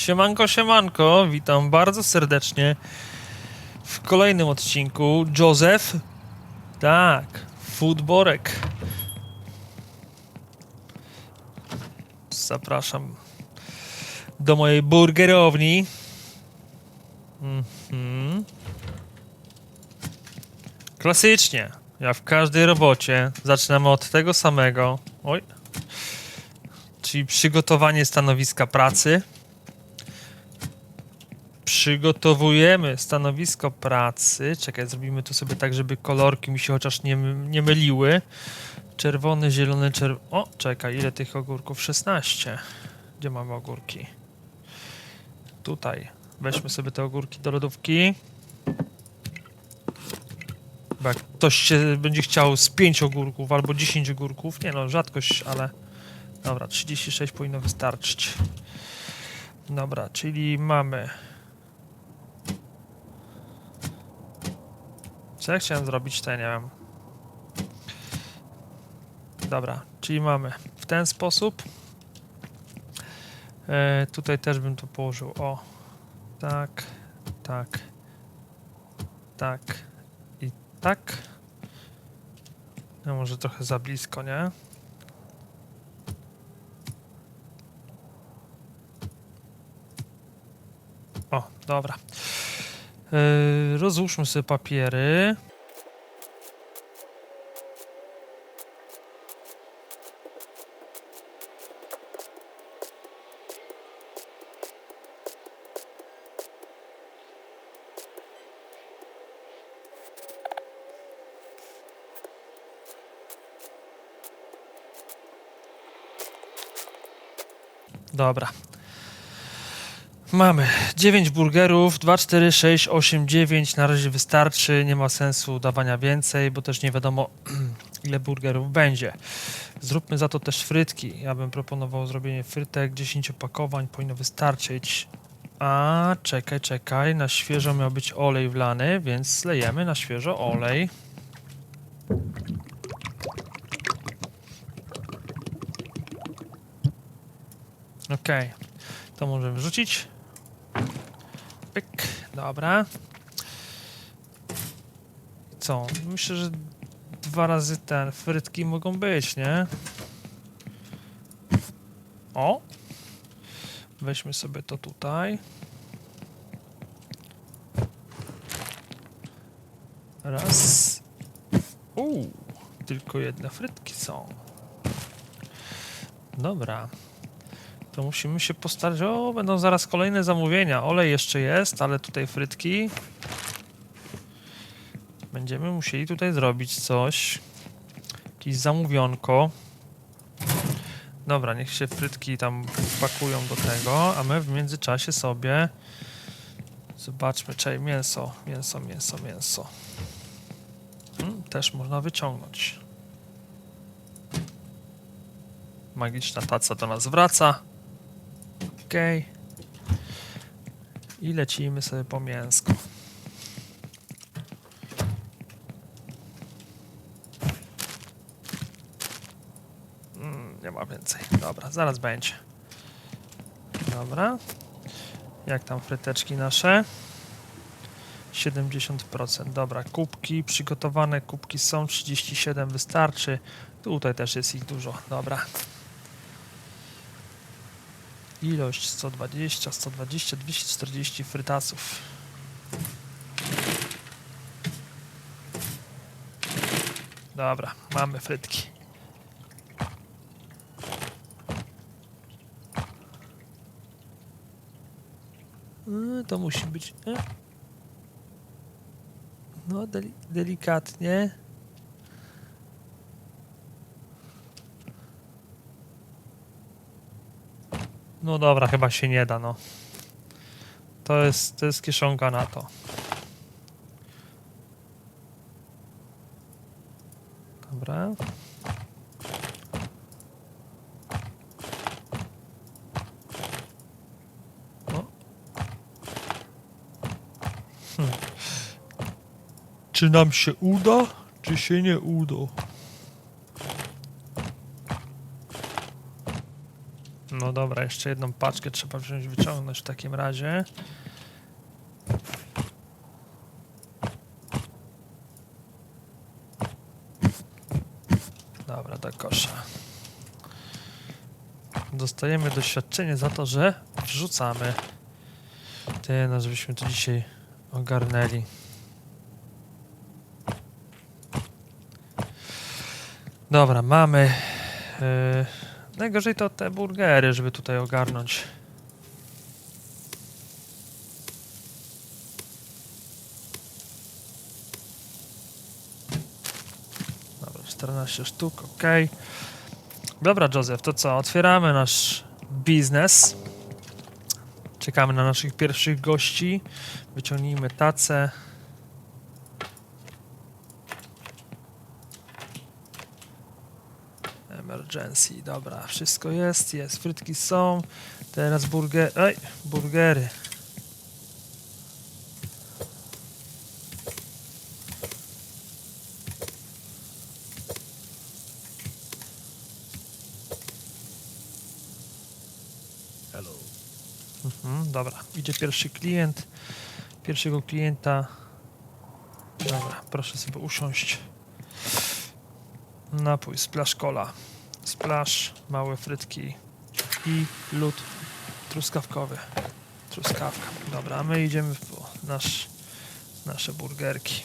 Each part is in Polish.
Siemanko, siemanko, witam bardzo serdecznie w kolejnym odcinku. Józef? Tak, Foodborek. Zapraszam do mojej burgerowni. Mhm. Klasycznie, jak w każdej robocie, zaczynamy od tego samego. Oj. Czyli przygotowanie stanowiska pracy przygotowujemy stanowisko pracy. Czekaj, zrobimy to sobie tak, żeby kolorki mi się chociaż nie, nie myliły. Czerwony, zielony, czerwony. O, czekaj, ile tych ogórków? 16. Gdzie mamy ogórki? Tutaj. Weźmy sobie te ogórki do lodówki. Bo jak ktoś się będzie chciał z 5 ogórków albo 10 ogórków, nie no, rzadkość, ale dobra, 36 powinno wystarczyć. Dobra, czyli mamy Co ja chciałem zrobić, to ja nie wiem. Dobra, czyli mamy w ten sposób. E, tutaj też bym to położył. O, tak, tak, tak i tak. No może trochę za blisko, nie? O, dobra. Yy, rozłóżmy sobie papiery. Dobra. Mamy 9 burgerów, 2, 4, 6, 8, 9. Na razie wystarczy, nie ma sensu dawania więcej, bo też nie wiadomo ile burgerów będzie. Zróbmy za to też frytki. Ja bym proponował zrobienie frytek, 10 opakowań, powinno wystarczyć. A, czekaj, czekaj, na świeżo miał być olej wlany, więc lejemy na świeżo olej. Okej, to możemy wrzucić. Pyk, dobra. Co? Myślę, że dwa razy ten frytki mogą być, nie? O! Weźmy sobie to tutaj. Raz. Uuu, tylko jedne frytki są. Dobra. To musimy się postarać. O, będą zaraz kolejne zamówienia. Olej jeszcze jest, ale tutaj frytki. Będziemy musieli tutaj zrobić coś. Jakieś zamówionko. Dobra, niech się frytki tam pakują do tego, a my w międzyczasie sobie zobaczmy, czej, mięso, mięso, mięso, mięso. Hmm, też można wyciągnąć. Magiczna taca do nas wraca. Okej. I lecimy sobie po mięsko. Mm, nie ma więcej. Dobra, zaraz będzie. Dobra. Jak tam fryteczki nasze? 70%. Dobra, kubki przygotowane, kubki są 37 wystarczy. Tutaj też jest ich dużo. Dobra. Ilość 120, 120, 240 frytasów. Dobra, mamy frytki. Yy, To musi być. e. No, deli delikatnie. No dobra, chyba się nie da, no. To jest, to jest kieszonka na to. Dobra. O. Hmm. Czy nam się uda, czy się nie uda? No dobra, jeszcze jedną paczkę trzeba wziąć, wyciągnąć w takim razie. Dobra, do kosza. Dostajemy doświadczenie za to, że wrzucamy. Ty, no żebyśmy to dzisiaj ogarnęli. Dobra, mamy. Yy, najgorzej to te burgery, żeby tutaj ogarnąć. Dobra, 14 sztuk, ok. Dobra, Joseph, to co? Otwieramy nasz biznes. Czekamy na naszych pierwszych gości. Wyciągnijmy tacę. Emergency, dobra, wszystko jest, jest, frytki są. Teraz burger, ej, burgery. Hello. Mhm, dobra, idzie pierwszy klient. Pierwszego klienta. Dobra, proszę sobie usiąść. Napój, splash cola. Splash, małe frytki i lód truskawkowy. Truskawka. Dobra, a my idziemy po nasz, nasze burgerki.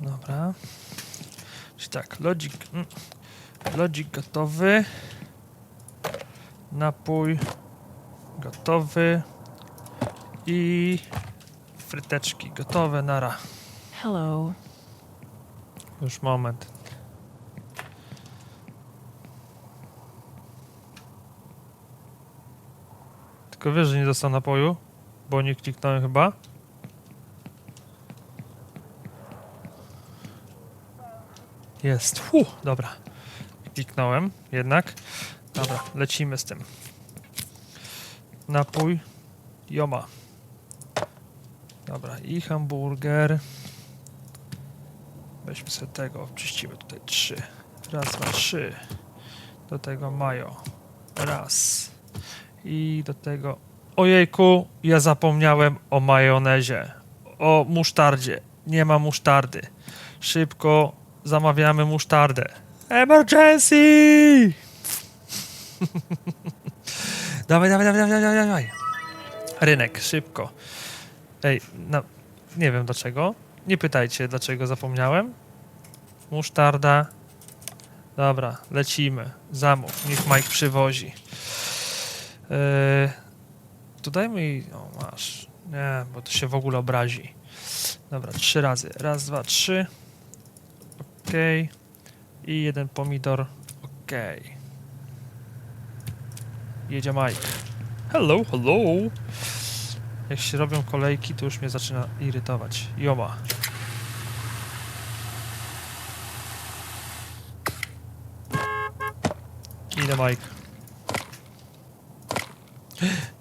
Dobra. Czyli tak, lodzik, mm, lodzik gotowy. Napój gotowy. I fryteczki gotowe, nara. Hello. Już moment. Tylko wiesz, że nie dostał napoju? Bo nie kliknąłem chyba. Jest. Fu, dobra. Kliknąłem jednak. Dobra, lecimy z tym. Napój. Joma. Dobra, i hamburger. Weźmy sobie tego, czyścimy tutaj trzy. Raz, dwa, trzy. Do tego majo. Raz. I do tego... Ojejku, ja zapomniałem o majonezie. O musztardzie. Nie ma musztardy. Szybko zamawiamy musztardę. Emergency! dawaj, dawaj, dawaj, dawaj, dawaj, dawaj. Rynek, szybko. Ej, no, nie wiem dlaczego. Nie pytajcie, dlaczego zapomniałem. Musztarda. Dobra, lecimy. Zamów, niech Mike przywozi. Yy, jej... O, masz. Nie, bo to się w ogóle obrazi. Dobra, trzy razy. Raz, dwa, trzy. Okej. I jeden pomidor. Okej. Jedzie Mike. Hello, hello. Jak się robią kolejki, to już mnie zaczyna irytować. Joma. Idę Mike.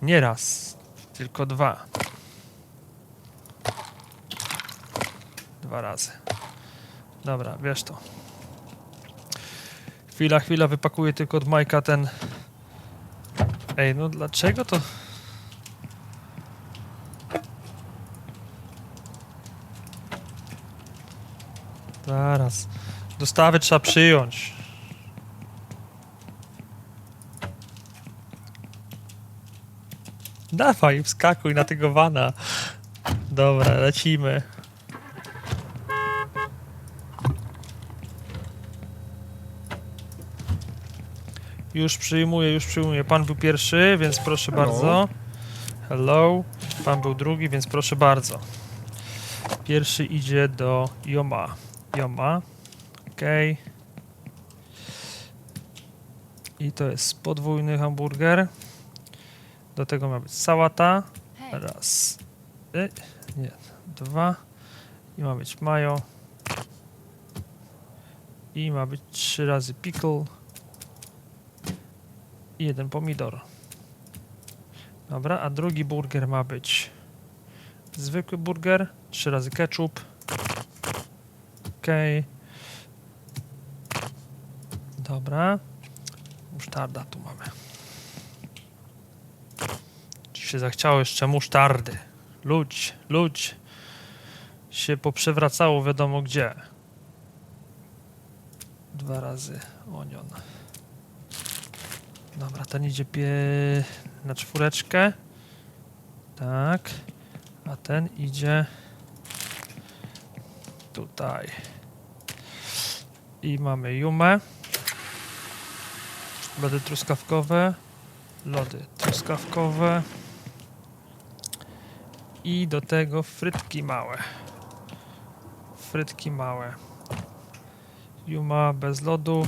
Nie raz, tylko dwa. Dwa razy. Dobra, wiesz to. Chwila, chwila, wypakuję tylko od Majka ten... Ej, no dlaczego to... Zaraz. Dostawy trzeba przyjąć. Dawaj, wskakuj na tego wana. Dobra, lecimy. Już przyjmuję, już przyjmuję. Pan był pierwszy, więc proszę Hello. bardzo. Hello. Pan był drugi, więc proszę bardzo. Pierwszy idzie do Joma. Joma. Okej. I to jest podwójny hamburger. Do tego ma być sałata. Raz. E, nie. Dwa. I ma być mayo. I ma być trzy razy pickle. I jeden pomidor. Dobra, a drugi burger ma być Zwykły burger, trzy razy ketchup. Okej. Dobra. Musztarda tu mamy. Ci się zachciało jeszcze musztardy. Ludź, ludź. Się poprzewracało wiadomo gdzie. Dwa razy onion. Dobra, ten idzie pie... na czwóreczkę. Tak. A ten idzie tutaj. I mamy jumę. Lody truskawkowe. Lody truskawkowe. I do tego frytki małe. Frytki małe. Juma bez lodu.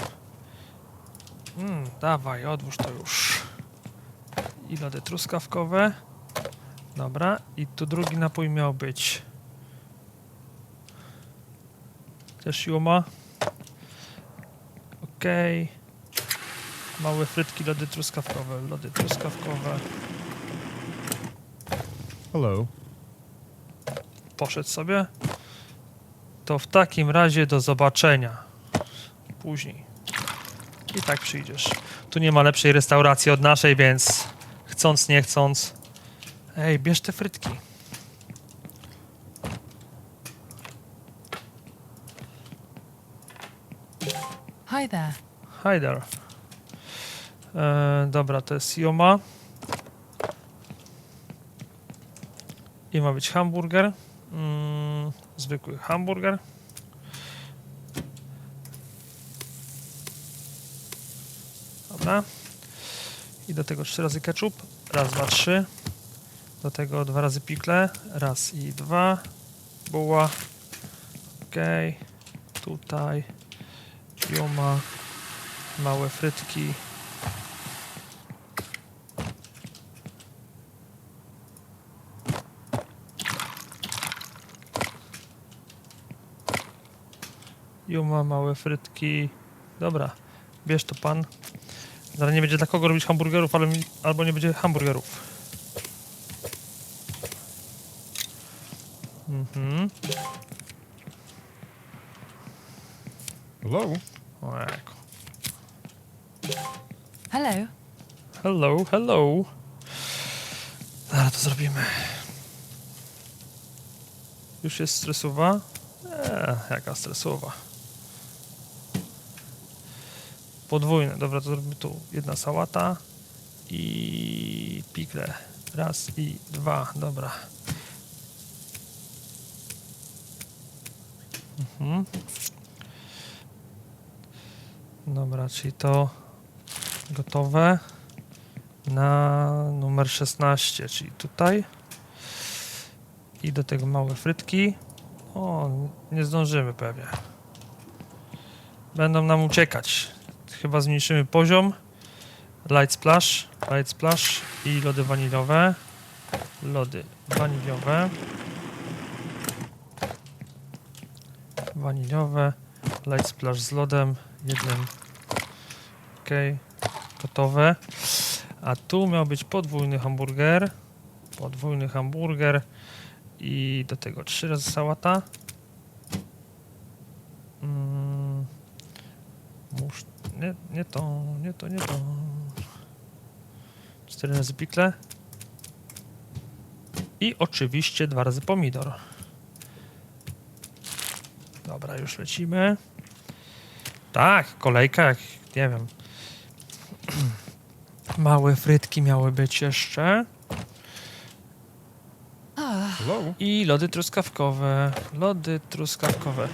Mm, dawaj, odłóż to już. I lody truskawkowe. Dobra, i tu drugi napój miał być. Też Juma. Okej. Małe frytki, lody truskawkowe, lody truskawkowe. Hello. Poszedł sobie. To w takim razie do zobaczenia. Później. I tak przyjdziesz. Tu nie ma lepszej restauracji od naszej, więc chcąc, nie chcąc. Ej, bierz te frytki. Hi there. Hi there. E, dobra, to jest Joma. I ma być hamburger. Mm, zwykły hamburger. Dobra. I do tego trzy razy ketchup. Raz, dwa, trzy. Do tego dwa razy pikle. Raz i dwa. Buła. Okej. Tutaj. Joma małe frytki. Juma, małe frytki. Dobra, bierz to pan. Zaraz nie będzie dla kogo robić hamburgerów, ale albo nie będzie hamburgerów. Mhm. Hello. Ojejku. Hello. Hello, hello. Zaraz to zrobimy. Już jest stresowa? Eee, jaka stresowa. Podwójne, dobra, to zrobimy tu. Jedna sałata i pikle. Raz i dwa, dobra. Mhm. Dobra, czyli to gotowe na numer 16, czyli tutaj. I do tego małe frytki. O, nie zdążymy pewnie. Będą nam uciekać. Chyba zmniejszymy poziom. Light splash, light splash i lody waniliowe. Lody waniliowe. Waniliowe. Light splash z lodem. Jednym. Okej gotowe. A tu miał być podwójny hamburger. Podwójny hamburger. I do tego trzy razy sałata. Mm. Musz... Nie, nie to, nie to, nie to. Cztery razy pikle. I oczywiście dwa razy pomidor. Dobra, już lecimy. Tak, kolejka jak, nie wiem, Małe frytki miały być jeszcze. Hello. I lody truskawkowe. Lody truskawkowe.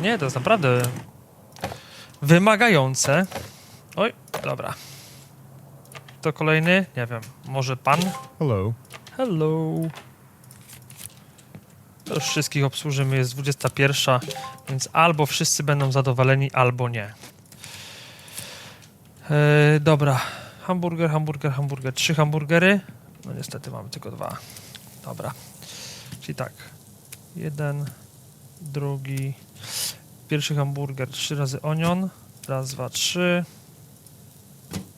Nie, to jest naprawdę wymagające. Oj, dobra. To kolejny? Nie wiem. Może pan? Hello. Hello. To już wszystkich obsłużymy. Jest 21, więc albo wszyscy będą zadowoleni, albo nie. E, dobra. Hamburger, hamburger, hamburger. Trzy hamburgery. No niestety mamy tylko dwa. Dobra. Czyli tak. Jeden, drugi. Pierwszy hamburger. Trzy razy onion. Raz, dwa, trzy.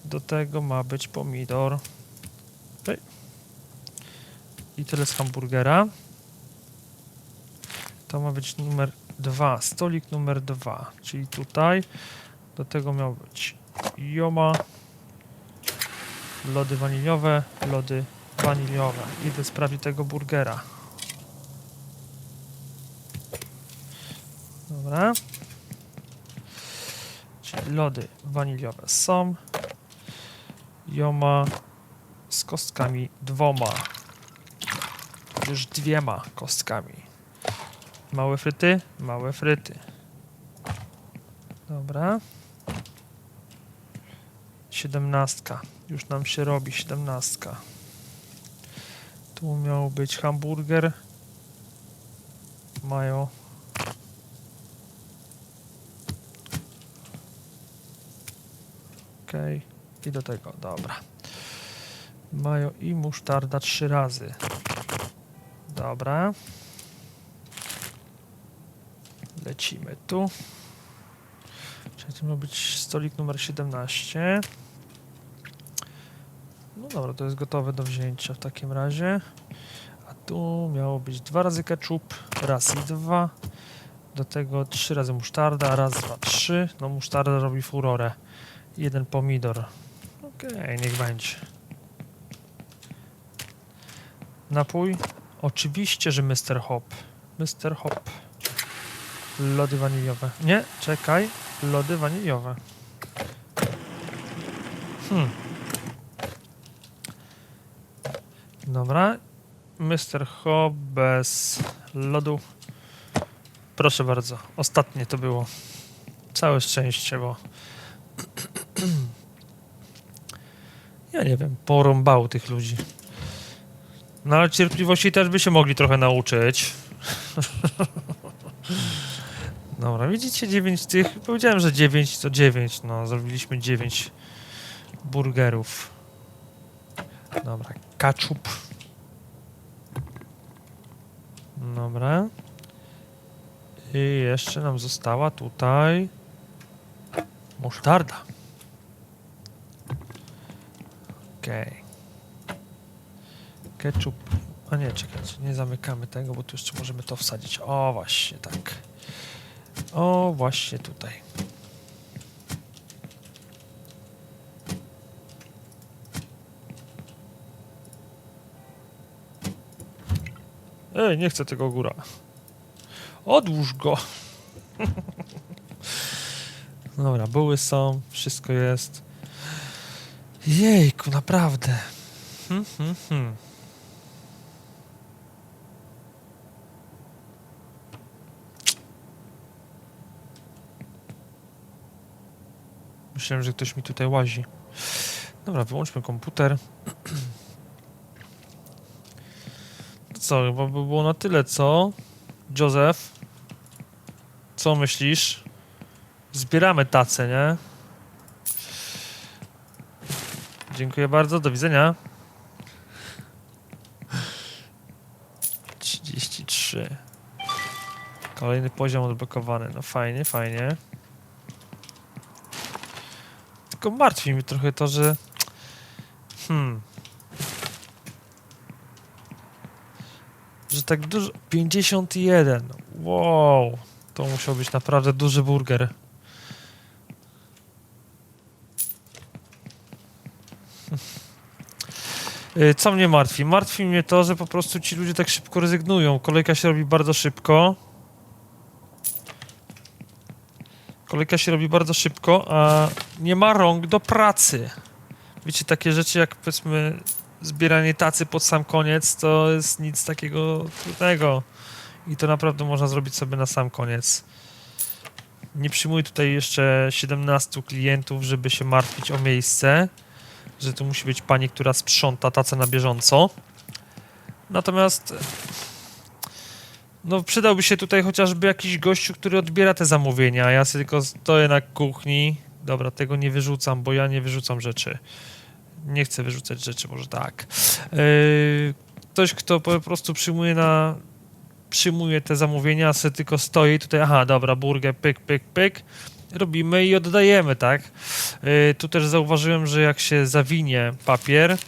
Do tego ma być pomidor. I tyle z hamburgera. To ma być numer dwa, stolik numer dwa, czyli tutaj. Do tego miał być Joma, lody waniliowe, lody waniliowe. Idę sprawdzić tego burgera. Dobra. Czyli lody waniliowe są. Joma z kostkami dwoma. Już dwiema kostkami. Małe fryty, małe fryty. Dobra. Siedemnastka. Już nam się robi siedemnastka. Tu miał być hamburger. Mają. Okej. I do tego, dobra. Mają i musztarda trzy razy. Dobra. Lecimy tu. Czyli to być stolik numer 17. No dobra, to jest gotowe do wzięcia w takim razie. A tu miało być dwa razy ketchup, raz i dwa. Do tego trzy razy musztarda, raz, dwa, trzy. No musztarda robi furorę. Jeden pomidor. Okej, niech będzie. Napój? Oczywiście, że Mr. Hop. Mr. Hop. Lody waniliowe. Nie, czekaj. Lody waniliowe. Hmm. Dobra. Mr. Hop bez lodu. Proszę bardzo. Ostatnie to było. Całe szczęście, bo ja nie wiem, porąbał tych ludzi. No ale cierpliwości też by się mogli trochę nauczyć. Dobra, widzicie 9 tych. Powiedziałem, że 9 to 9. No, zrobiliśmy 9 burgerów. Dobra, kaczup. Dobra. I jeszcze nam została tutaj musztarda. Okej. Ketchup. A nie, czekajcie, nie zamykamy tego, bo tu jeszcze możemy to wsadzić. O, właśnie tak. O, właśnie tutaj. Ej, nie chcę tego góra. Odłóż go. Dobra, buły są, wszystko jest. Jejku, naprawdę. Hmm, hmm, hmm. Myślałem, że ktoś mi tutaj łazi. Dobra, wyłączmy komputer. Co, chyba by było na tyle, co? Józef? Co myślisz? Zbieramy tacę, nie? Dziękuję bardzo, do widzenia. 33. Kolejny poziom odblokowany. No fajnie, fajnie. Tylko martwi mnie trochę to, że... Hmm. Że tak dużo... 51. Wow. To musiał być naprawdę duży burger. Co mnie martwi? Martwi mnie to, że po prostu ci ludzie tak szybko rezygnują. Kolejka się robi bardzo szybko. Kolejka się robi bardzo szybko, a nie ma rąk do pracy. Wiecie, takie rzeczy jak powiedzmy zbieranie tacy pod sam koniec, to jest nic takiego trudnego. I to naprawdę można zrobić sobie na sam koniec. Nie przyjmuję tutaj jeszcze 17 klientów, żeby się martwić o miejsce że tu musi być pani, która sprząta tacę na bieżąco. Natomiast no przydałby się tutaj chociażby jakiś gościu, który odbiera te zamówienia. Ja sobie tylko stoję na kuchni. Dobra, tego nie wyrzucam, bo ja nie wyrzucam rzeczy. Nie chcę wyrzucać rzeczy, może tak. Yy, ktoś, kto po prostu przyjmuje na przyjmuje te zamówienia, a sobie tylko stoi tutaj, aha, dobra, burger, pyk, pyk, pyk, robimy i oddajemy, tak? Yy, tu też zauważyłem, że jak się zawinie papier,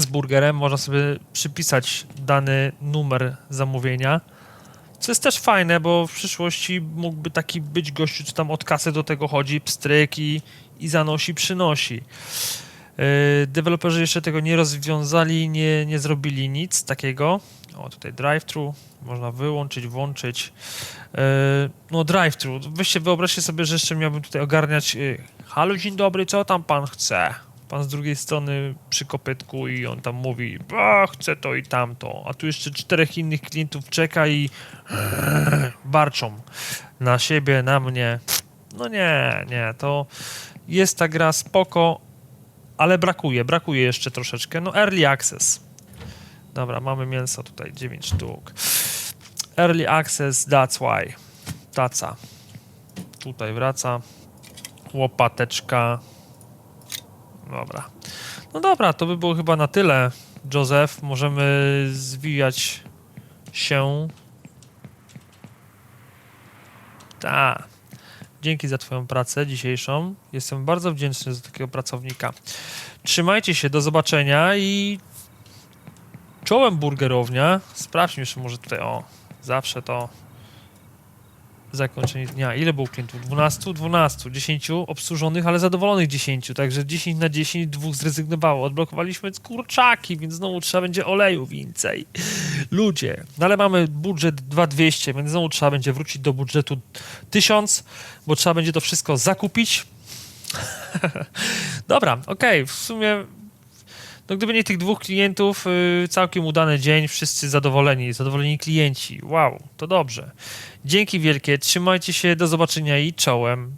z burgerem. Można sobie przypisać dany numer zamówienia. Co jest też fajne, bo w przyszłości mógłby taki być gościu, co tam od kasy do tego chodzi, pstryk i, i zanosi, przynosi. Yy, deweloperzy jeszcze tego nie rozwiązali, nie, nie zrobili nic takiego. O, tutaj drive-thru, można wyłączyć, włączyć. Yy, no, drive-thru. Weźcie, wyobraźcie sobie, że jeszcze miałbym tutaj ogarniać. Yy, Halo, dzień dobry, co tam pan chce? Pan z drugiej strony przy kopytku i on tam mówi, a chcę to i tamto. A tu jeszcze czterech innych klientów czeka i warczą na siebie, na mnie. No nie, nie, to jest ta gra spoko, ale brakuje, brakuje jeszcze troszeczkę. No early access. Dobra, mamy mięso tutaj, 9 sztuk. Early access, that's why. Taca. Tutaj wraca. Łopateczka. Dobra. No dobra, to by było chyba na tyle. Joseph, możemy zwijać się. Tak. Dzięki za Twoją pracę dzisiejszą. Jestem bardzo wdzięczny za takiego pracownika. Trzymajcie się, do zobaczenia i czołem burgerownia. Sprawdźmy jeszcze może tutaj, o, zawsze to zakończenie dnia. Ile było klientów? 12? 12. 10 obsłużonych, ale zadowolonych 10. Także 10 na 10, dwóch zrezygnowało. Odblokowaliśmy kurczaki, więc znowu trzeba będzie oleju więcej. Ludzie, no ale mamy budżet 2200, więc znowu trzeba będzie wrócić do budżetu 1000, bo trzeba będzie to wszystko zakupić. Dobra, okej, w sumie no gdyby nie tych dwóch klientów, yy, całkiem udany dzień, wszyscy zadowoleni, zadowoleni klienci. Wow, to dobrze. Dzięki wielkie, trzymajcie się, do zobaczenia i czołem.